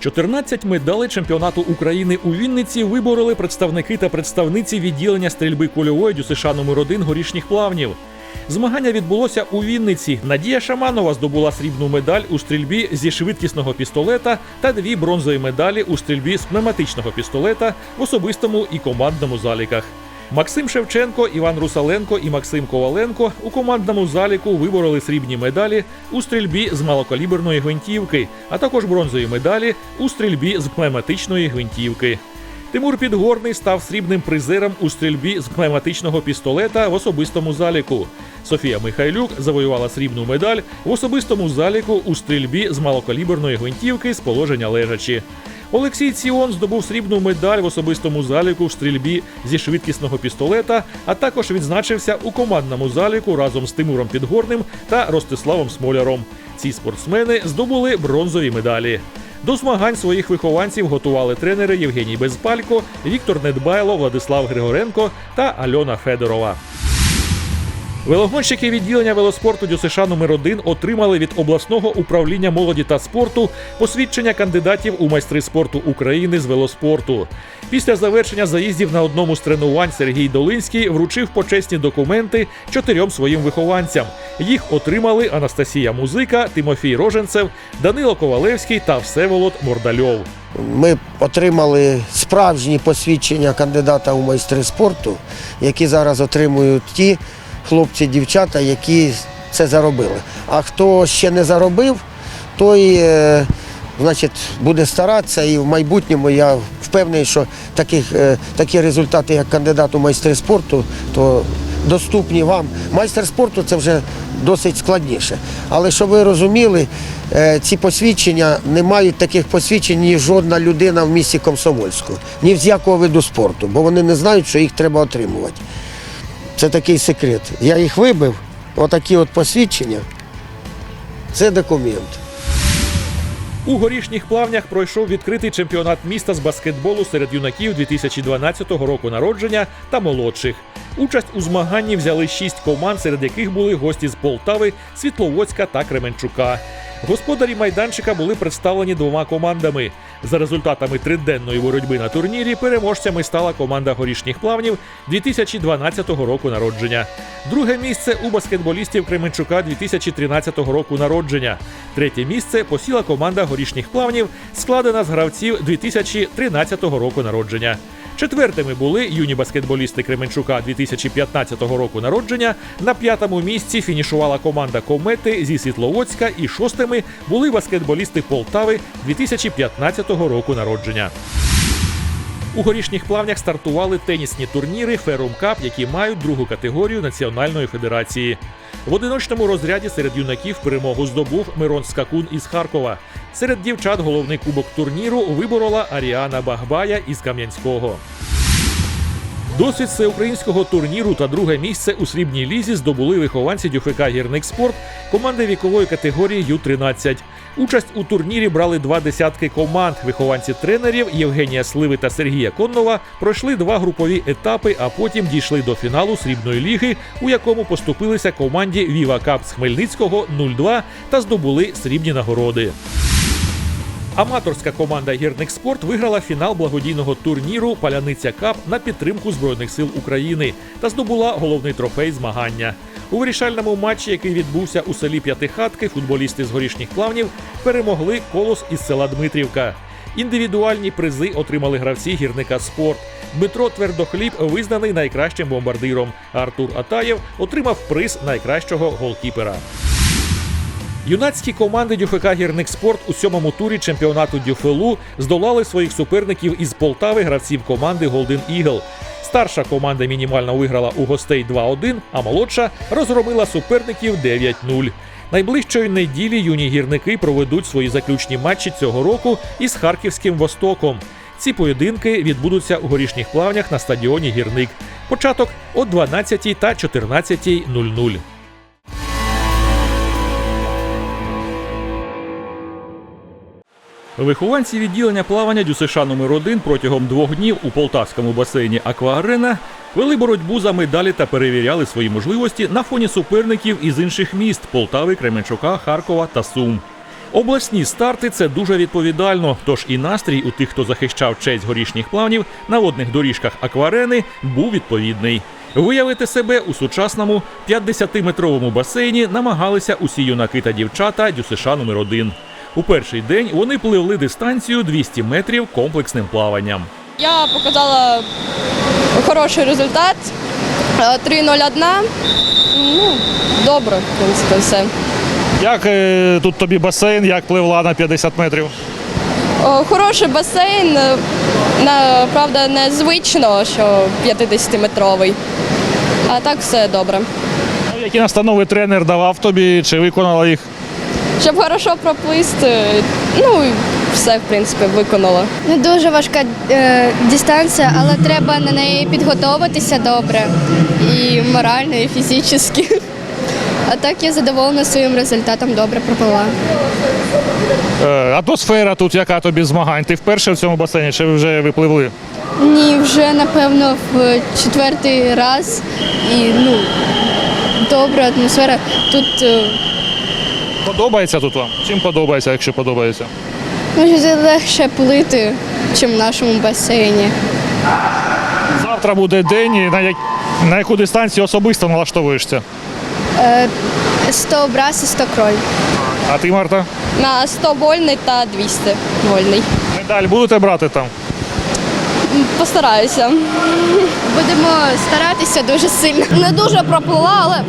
14 медалей чемпіонату України у Вінниці вибороли представники та представниці відділення стрільби кульової ДЮСШ номер 1 горішніх плавнів. Змагання відбулося у Вінниці. Надія Шаманова здобула срібну медаль у стрільбі зі швидкісного пістолета та дві бронзові медалі у стрільбі з пневматичного пістолета в особистому і командному заліках. Максим Шевченко, Іван Русаленко і Максим Коваленко у командному заліку вибороли срібні медалі у стрільбі з малокаліберної гвинтівки, а також бронзові медалі у стрільбі з пневматичної гвинтівки. Тимур Підгорний став срібним призером у стрільбі з пневматичного пістолета в особистому заліку. Софія Михайлюк завоювала срібну медаль в особистому заліку у стрільбі з малокаліберної гвинтівки з положення лежачі. Олексій Ціон здобув срібну медаль в особистому заліку в стрільбі зі швидкісного пістолета, а також відзначився у командному заліку разом з Тимуром Підгорним та Ростиславом Смоляром. Ці спортсмени здобули бронзові медалі. До змагань своїх вихованців готували тренери Євгеній Безпалько, Віктор Недбайло, Владислав Григоренко та Альона Федорова. Велогонщики відділення велоспорту ДЮСШ номер 1 отримали від обласного управління молоді та спорту посвідчення кандидатів у майстри спорту України з велоспорту. Після завершення заїздів на одному з тренувань Сергій Долинський вручив почесні документи чотирьом своїм вихованцям. Їх отримали Анастасія Музика, Тимофій Роженцев, Данило Ковалевський та Всеволод Мордальов. Ми отримали справжні посвідчення кандидата у майстри спорту, які зараз отримують ті хлопці, дівчата, які це заробили. А хто ще не заробив, той е, значить, буде старатися і в майбутньому я впевнений, що таких, е, такі результати, як кандидат у майстри спорту, то доступні вам. Майстер спорту це вже досить складніше. Але щоб ви розуміли, е, ці посвідчення не мають таких посвідчень ні жодна людина в місті Комсомольську, ні з якого виду спорту, бо вони не знають, що їх треба отримувати. Це такий секрет. Я їх вибив, отакі от посвідчення. Це документ. У горішніх плавнях пройшов відкритий чемпіонат міста з баскетболу серед юнаків 2012 року народження та молодших. Участь у змаганні взяли шість команд, серед яких були гості з Полтави, Світловодська та Кременчука. Господарі майданчика були представлені двома командами. За результатами триденної боротьби на турнірі переможцями стала команда горішніх плавнів 2012 року народження. Друге місце у баскетболістів Кременчука 2013 року народження. Третє місце посіла команда горішніх плавнів, складена з гравців 2013 року народження. Четвертими були юні баскетболісти Кременчука 2015 року народження. На п'ятому місці фінішувала команда Комети зі Світловодська, і шостими були баскетболісти Полтави 2015 року народження. У горішніх плавнях стартували тенісні турніри Ферум Кап, які мають другу категорію Національної федерації. В одиночному розряді серед юнаків перемогу здобув Мирон Скакун із Харкова. Серед дівчат головний кубок турніру виборола Аріана Багбая із Кам'янського. Досвід всеукраїнського турніру та друге місце у срібній лізі здобули вихованці ДЮФК «Гірник Спорт» команди вікової категорії Ю-13. Участь у турнірі брали два десятки команд. Вихованці тренерів Євгенія Сливи та Сергія Коннова пройшли два групові етапи, а потім дійшли до фіналу срібної ліги, у якому поступилися команді Віва Кап з Хмельницького 0-2 та здобули срібні нагороди. Аматорська команда Гірник Спорт виграла фінал благодійного турніру Паляниця Кап на підтримку Збройних сил України та здобула головний трофей змагання. У вирішальному матчі, який відбувся у селі П'ятихатки, футболісти з горішніх плавнів перемогли колос із села Дмитрівка. Індивідуальні призи отримали гравці гірника спорт. Дмитро Твердохліб визнаний найкращим бомбардиром. Артур Атаєв отримав приз найкращого голкіпера. Юнацькі команди ДЮФК «Гірник Спорт» у сьомому турі чемпіонату ДЮФЛУ здолали своїх суперників із Полтави гравців команди Голден Ігл. Старша команда мінімально виграла у гостей 2-1, а молодша розгромила суперників 9-0. Найближчої неділі юні гірники проведуть свої заключні матчі цього року із харківським Востоком. Ці поєдинки відбудуться у горішніх плавнях на стадіоні Гірник. Початок о 12 та 14.00. Вихованці відділення плавання ДЮСШ номер 1 протягом двох днів у полтавському басейні Акваарена вели боротьбу за медалі та перевіряли свої можливості на фоні суперників із інших міст Полтави, Кременчука, Харкова та Сум. Обласні старти це дуже відповідально. Тож і настрій у тих, хто захищав честь горішніх плавнів на водних доріжках акварени, був відповідний. Виявити себе у сучасному 50-метровому басейні намагалися усі юнаки та дівчата ДЮСШ номер 1 У перший день вони пливли дистанцію 200 метрів комплексним плаванням. Я показала хороший результат. Е, 3.01. Ну, добре, в принципі, все. Як е, тут тобі басейн, як пливла на 50 метрів? О, Хороший басейн. е, На, правда, незвично, що 50-метровий. А так все добре. Які настанови тренер давав тобі, чи виконала їх? Щоб хорошо проплисти, ну і все, в принципі, виконала. Не дуже важка е, дистанція, але треба на неї підготуватися добре і морально, і фізично. А так я задоволена своїм результатом, добре пропила. Е, атмосфера тут, яка тобі змагань? Ти вперше в цьому басейні, чи ви вже випливли? Ні, вже напевно в четвертий раз і ну добра атмосфера. Тут е, Подобається тут вам? Чим подобається, якщо подобається? може легше плити, ніж в нашому басейні. Завтра буде день, і на, як... на яку дистанцію особисто налаштовуєшся? Е, 100 брас і 100 кроль. А ти, Марта? На 100 вольний та 200 вольний. Медаль будете брати там? Постараюся. Будемо старатися дуже сильно. Не дуже проплила, але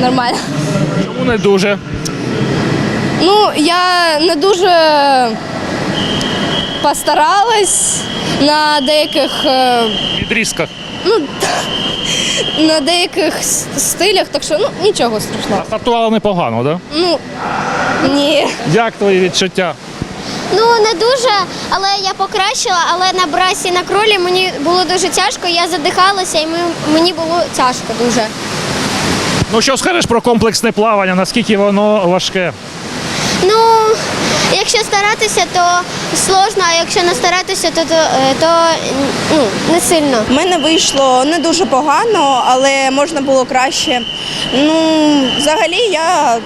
нормально. Чому не дуже? Ну, я не дуже постаралась на деяких, е, Відрізках. на деяких стилях, так що ну нічого страшного. Стартували непогано, так? Да? Ну ні. Як твої відчуття? Ну не дуже, але я покращила. Але на брасі на кролі мені було дуже тяжко. Я задихалася, і мені було тяжко дуже. Ну що скажеш про комплексне плавання, наскільки воно важке? Ну, якщо старатися, то сложно, а якщо не старатися, то, то, е, то ну, не сильно. У мене вийшло не дуже погано, але можна було краще. Ну, взагалі я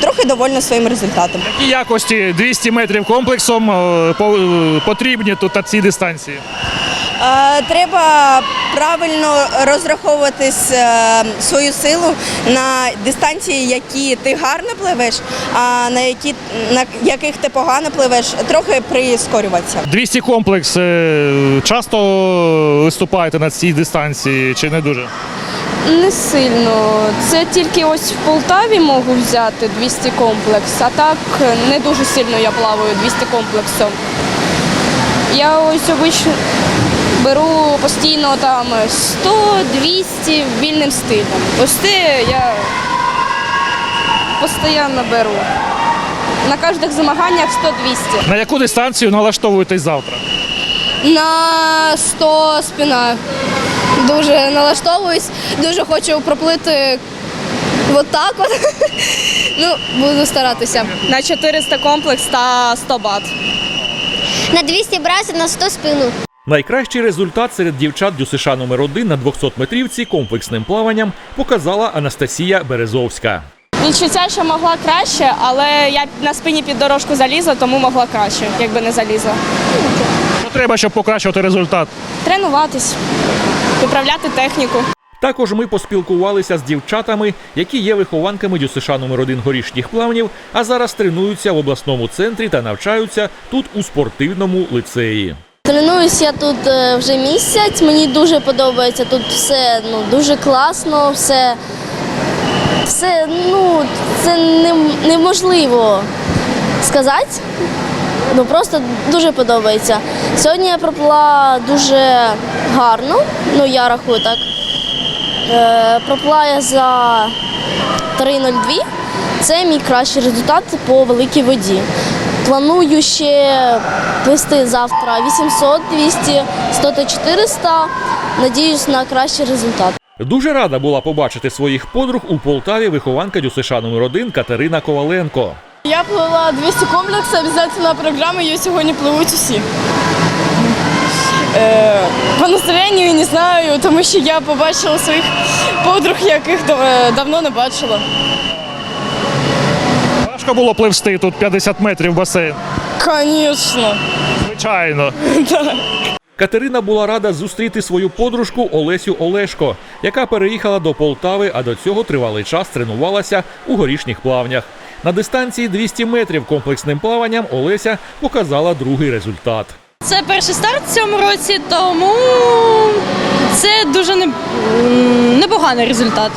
трохи довольна своїм результатом. Які якості 200 метрів комплексом е, е, потрібні тут на цій дистанції? Е, Треба правильно розраховуватись е, свою силу на дистанції, які ти гарно пливеш, а на які на яких ти погано пливеш, трохи прискорюватися. 200 комплекс е, часто виступаєте на цій дистанції чи не дуже? Не сильно. Це тільки ось в Полтаві можу взяти 200 комплекс, а так не дуже сильно я плаваю 200 комплексом. Я ось обично беру постійно там 100-200 вільним стилем. Це я постійно беру. На кожних змаганнях 100-200. На яку дистанцію налаштовуєтесь завтра? На 100 спина. Дуже налаштовуюсь, дуже хочу проплити от так от. Ну, буду старатися. На 400 комплекс та 100 бат. На 200 брасі на 100 спину. Найкращий результат серед дівчат ДЮСШ номер 1 на 200 метрівці комплексним плаванням показала Анастасія Березовська. Відчуття, що могла краще, але я на спині під дорожку залізла, тому могла краще, якби не залізла. Що треба, щоб покращувати результат? Тренуватись, виправляти техніку. Також ми поспілкувалися з дівчатами, які є вихованками ДЮСШ номер 1 горішніх плавнів, а зараз тренуються в обласному центрі та навчаються тут у спортивному лицеї. Тренуюсь я тут е, вже місяць. Мені дуже подобається. Тут все ну, дуже класно, все, все ну, це нем- неможливо сказати. Ну просто дуже подобається. Сьогодні я проплила дуже гарно, ну я рахую так. Е, проплила я за 3.02. Це мій кращий результат по великій воді. Планую ще вести завтра 800, 200, 100 та 400. Надіюсь на кращий результат. Дуже рада була побачити своїх подруг у Полтаві вихованка ДЮСШ номер 1 Катерина Коваленко. Я плила 200 комплекс, обов'язково програми, її сьогодні пливуть усі. Е, по настроєнню не знаю, тому що я побачила своїх подруг, яких дав- давно не бачила. Важко було пливсти тут 50 метрів басейн. Звісно. Звичайно. Катерина була рада зустріти свою подружку Олесю Олешко, яка переїхала до Полтави, а до цього тривалий час тренувалася у горішніх плавнях. На дистанції 200 метрів комплексним плаванням Олеся показала другий результат. Це перший старт в цьому році, тому це дуже не, непоганий результат.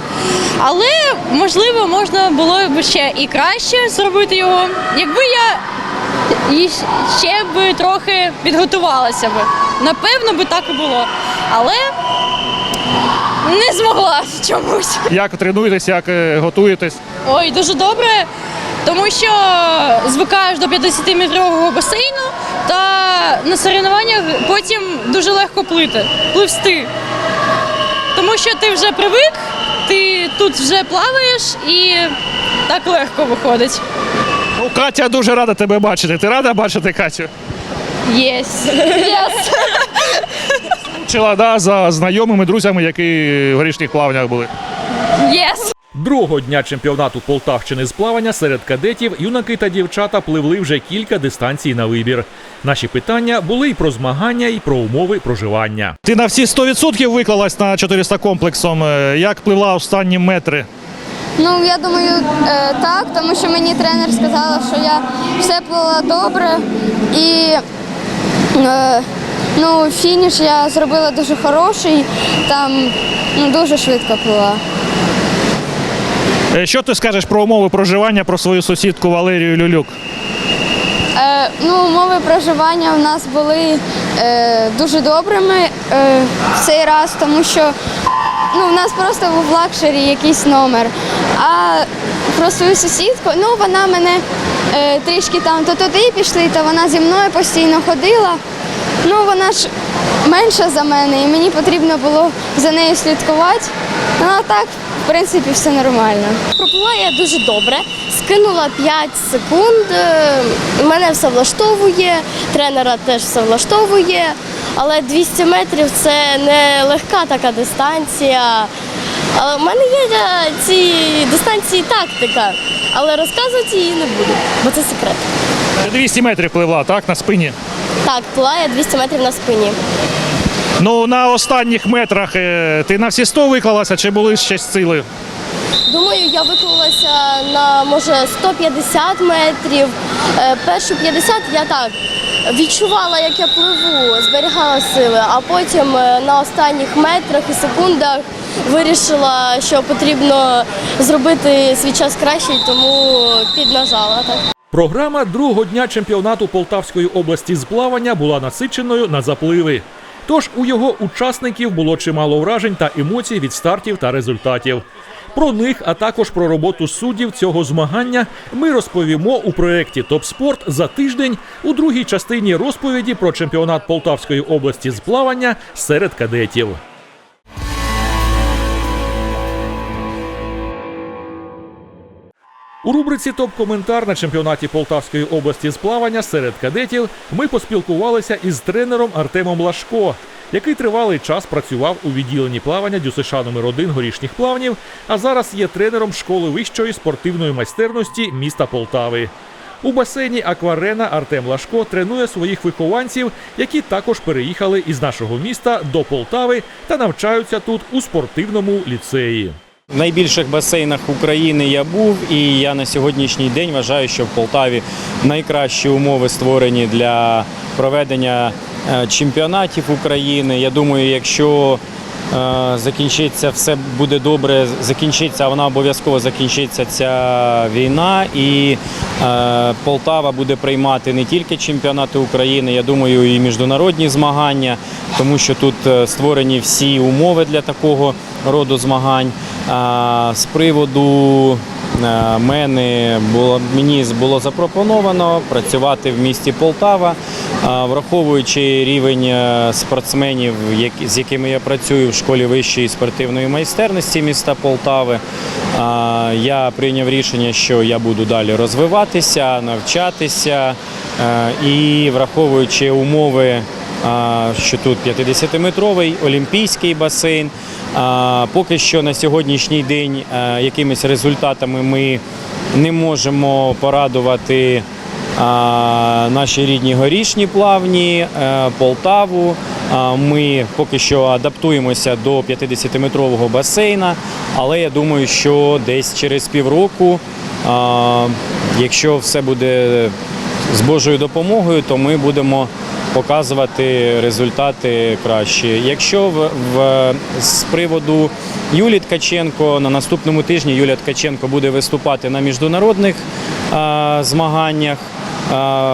Але можливо можна було б ще і краще зробити його, якби я і ще б трохи підготувалася б. Напевно би так і було. Але не змогла чомусь. Як тренуєтесь, як е, готуєтесь? Ой, дуже добре, тому що звикаєш до 50-метрового басейну та на соревнованнях потім дуже легко плити, пливсти. Тому що ти вже привик, ти тут вже плаваєш і так легко виходить. Ну, Катя дуже рада тебе бачити. Ти рада бачити Катю? Єс. Єс. Чила, да, за знайомими, друзями, які в грішніх плавнях були. Єс. Другого дня чемпіонату Полтавщини з плавання серед кадетів юнаки та дівчата пливли вже кілька дистанцій на вибір. Наші питання були і про змагання, і про умови проживання. Ти на всі 100% виклалась на 400 комплексом. Е, Як пливла останні метри? Ну, я думаю, е, так, тому що мені тренер сказала, що я все плила добре і е, ну, фініш я зробила дуже хороший, там ну, дуже швидко плила. Е, Що ти скажеш про умови проживання, про свою сусідку Валерію Люлюк? Е, ну, умови проживання у нас були е, дуже добрими е, в цей раз, тому що ну, у нас просто був лакшері якийсь номер. А про свою сусідку, ну вона мене е, трішки там то туди пішли, то вона зі мною постійно ходила. Ну, вона ж менша за мене, і мені потрібно було за нею слідкувати. Ну, а так, в принципі, все нормально. Проплила я дуже добре, скинула 5 секунд. е, Мене все влаштовує, тренера теж все влаштовує. Але 200 метрів це не легка така дистанція. Але в мене є для цієї дистанції тактика, але розказувати її не буду, бо це секрет. 200 метрів пливла, так, на спині. Так, плила я 200 метрів на спині. Ну, на останніх метрах е, ти на всі 100 виклалася чи були ще сили? Думаю, я виклалася на може 150 метрів. Е, Першу 50 я так відчувала, як я пливу, зберігала сили, а потім е, на останніх метрах і секундах вирішила, що потрібно зробити свій час кращий, тому піднажала. Так. Програма другого дня чемпіонату Полтавської області з плавання була насиченою на запливи. Тож у його учасників було чимало вражень та емоцій від стартів та результатів. Про них, а також про роботу суддів цього змагання ми розповімо у проєкті Топ Спорт за тиждень у другій частині розповіді про чемпіонат Полтавської області з плавання серед кадетів. У рубриці Топ-коментар на чемпіонаті Полтавської області з плавання серед кадетів ми поспілкувалися із тренером Артемом Лашко, який тривалий час працював у відділенні плавання ДЮСШ номер 1 горішніх плавнів, а зараз є тренером школи вищої спортивної майстерності міста Полтави. У басейні Акварена Артем Лашко тренує своїх вихованців, які також переїхали із нашого міста до Полтави та навчаються тут у спортивному ліцеї. В найбільших басейнах України я був, і я на сьогоднішній день вважаю, що в Полтаві найкращі умови створені для проведення е, чемпіонатів України. Я думаю, якщо закінчиться все буде добре, закінчиться, вона обов'язково закінчиться ця війна, і е, Полтава буде приймати не тільки чемпіонати України, я думаю, і міжнародні змагання, тому що тут е, створені всі умови для такого роду змагань. З приводу е, мене було мені було запропоновано працювати в місті Полтава, враховуючи рівень е, спортсменів, з якими я працюю в школі вищої спортивної майстерності міста Полтави. а, Я прийняв рішення, що я буду далі розвиватися, навчатися е, і враховуючи умови що тут 50-метровий олімпійський басейн. Поки що на сьогоднішній день якимись результатами ми не можемо порадувати наші рідні горішні плавні, е, Полтаву. Ми поки що адаптуємося до 50-метрового басейна, але я думаю, що десь через півроку, якщо все буде з Божою допомогою, то ми будемо показувати результати кращі. Якщо в, в з приводу Юлії Ткаченко на наступному тижні Юлія Ткаченко буде виступати на міжнародних змаганнях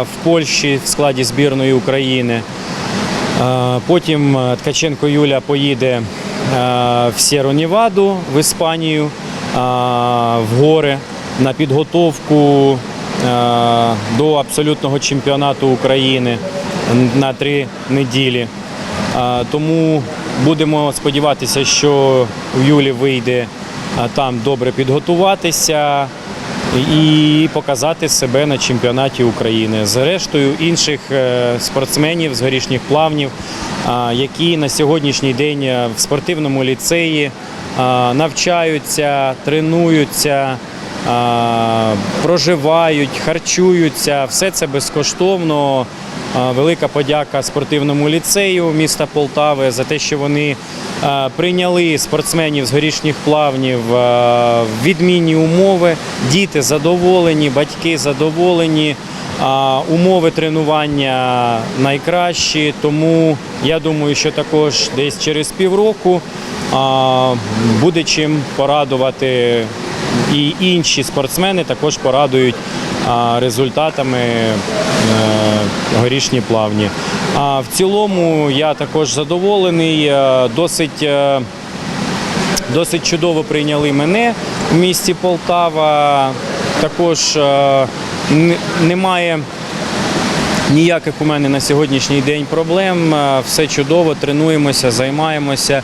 в Польщі в складі збірної України. Потім е, Ткаченко Юля поїде е, в Сєру Ніваду в Іспанію в гори на підготовку е, до абсолютного чемпіонату України на три неділі. Тому будемо сподіватися, що у Юлі вийде там добре підготуватися і показати себе на чемпіонаті України. зрештою інших е, спортсменів з горішніх плавнів, які на сьогоднішній день е, в спортивному ліцеї навчаються, тренуються. Проживають, харчуються, все це безкоштовно. Велика подяка спортивному ліцею міста Полтави за те, що вони прийняли спортсменів з горішніх плавнів в відмінні умови. Діти задоволені, батьки задоволені. Умови тренування найкращі, тому я думаю, що також десь через півроку буде чим порадувати і інші спортсмени також порадують а, результатами е, горішні плавні. А в цілому я також задоволений. е, Досить, е, досить чудово прийняли мене в місті Полтава. Також немає. Ніяких у мене на сьогоднішній день проблем. Все чудово, тренуємося, займаємося.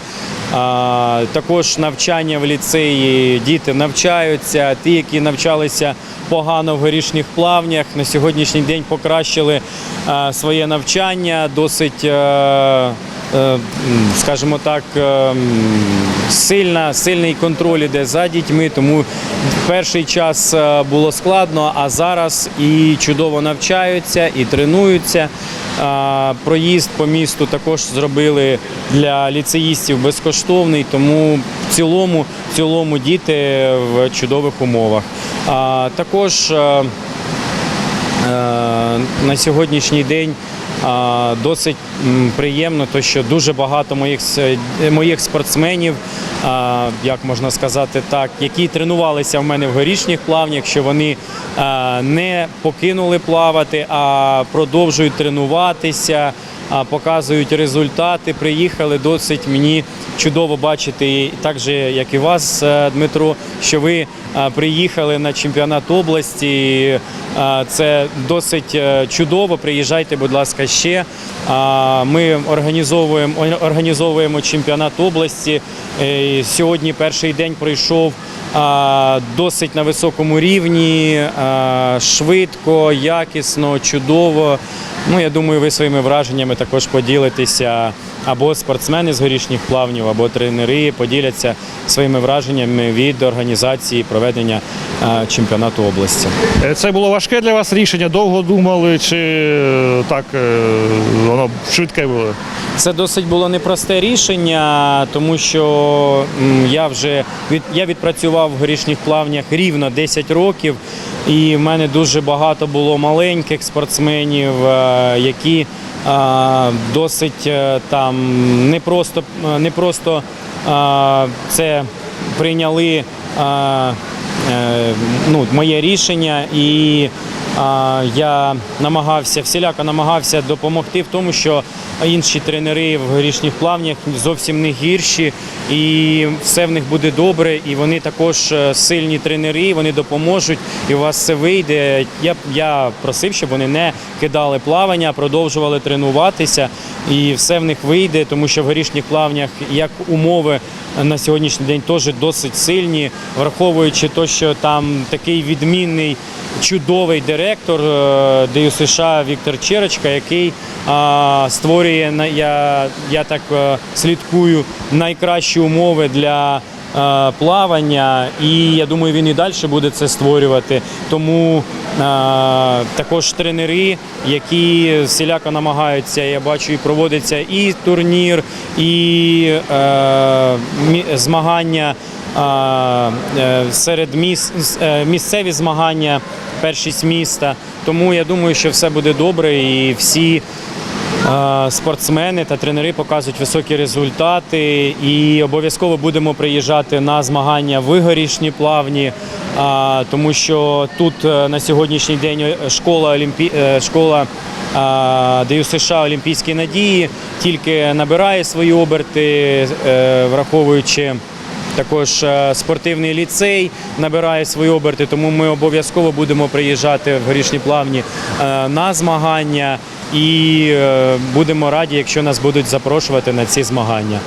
Також навчання в ліцеї, діти навчаються. Ті, які навчалися погано в горішніх плавнях, на сьогоднішній день покращили е, своє навчання. Досить, е, е, скажімо так, сильна, сильний контроль іде за дітьми, тому перший час е, було складно, а зараз і чудово навчаються, і тренуються. Проїзд по місту також зробили для ліцеїстів безкоштовний, тому в цілому, в цілому діти в чудових умовах. Також е, Е, на сьогоднішній день досить приємно, то що дуже багато моїх е, моїх спортсменів, як можна сказати так, які тренувалися в мене в горішніх плавнях, що вони не покинули плавати, а продовжують тренуватися. Показують результати, приїхали досить мені чудово бачити, так же як і вас, е, Дмитро, що ви е, приїхали на чемпіонат області. Е, Це досить чудово. Приїжджайте, будь ласка, ще. Ми організовуємо організовуємо чемпіонат області. Сьогодні перший день пройшов досить на високому рівні, швидко, якісно, чудово. Ну, я думаю, ви своїми враженнями також поділитеся або спортсмени з горішніх плавнів, або тренери поділяться своїми враженнями від організації проведення чемпіонату області. Е, Це було важке для вас рішення, довго думали, чи е, так е, воно швидке було? Це досить було непросте рішення, тому що я вже від я відпрацював в горішніх плавнях рівно 10 років, і в мене дуже багато було маленьких спортсменів, е, які е, досить е, там не просто не просто е, це прийняли. е, е, ну, моє рішення, і я намагався всіляко намагався допомогти в тому, що інші тренери в горішніх плавнях зовсім не гірші, і все в них буде добре. І вони також е, сильні тренери, вони допоможуть, і у вас все вийде. Я, я просив, щоб вони не кидали плавання, продовжували тренуватися, і все в них вийде, тому що в горішніх плавнях як умови на сьогоднішній день теж досить сильні, враховуючи те, що там такий відмінний чудовий директор ДЮСШ ДЮ США Віктор Черечка, який створює на- я, я так е, слідкую найкращі умови для е, плавання, і я думаю, він і далі буде це створювати. Тому е, також тренери, які всіляко намагаються, я бачу, і проводиться і турнір, і е, змагання. е, Серед міс, е, місцеві змагання, першість міста. Тому я думаю, що все буде добре і всі е, спортсмени та тренери показують високі результати. І обов'язково будемо приїжджати на змагання в горішні плавні, тому що тут е, на сьогоднішній день е, школа Олімпі... е, школа а, США Олімпійські надії тільки набирає свої оберти, враховуючи. Також спортивний ліцей набирає свої оберти, тому ми обов'язково будемо приїжджати в горішні плавні на змагання і е, будемо раді, якщо нас будуть запрошувати на ці змагання.